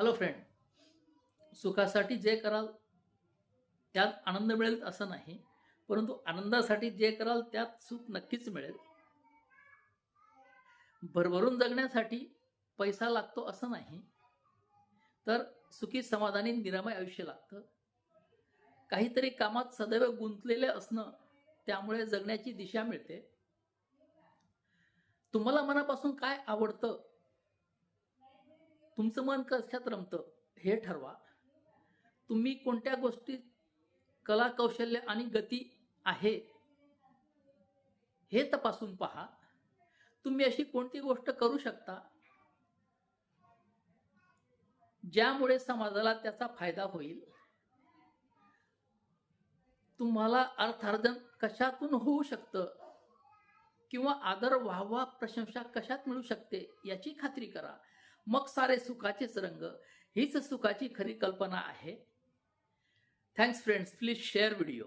Hello friend सुखासाठी जे कराल त्यात आनंद मिळेल असं नाही परंतु आनंदासाठी जे कराल त्यात सुख नक्कीच मिळेल. भरभरून जगण्यासाठी पैसा लागतो असं नाही तर सुखी समाधानी निरामय आयुष्य लागतं. काहीतरी कामात सदैव गुंतलेले असणं त्यामुळे जगण्याची दिशा मिळते. तुम्हाला मनापासून काय आवडतं? तुमचं मन कशात रमतं हे ठरवा. तुम्ही कोणत्या गोष्टीत कला कौशल्य आणि गती आहे हे तपासून पहा. तुम्ही अशी कोणती गोष्ट करू शकता ज्यामुळे समाजाला त्याचा फायदा होईल? तुम्हाला अर्थार्जन कशातून होऊ शकतं? किंवा आदर वाहवा प्रशंसा कशात मिळू शकते याची खात्री करा. मग सारे सुखाचेच रंग. हीच सुखाची खरी कल्पना आहे. Thanks friends please share video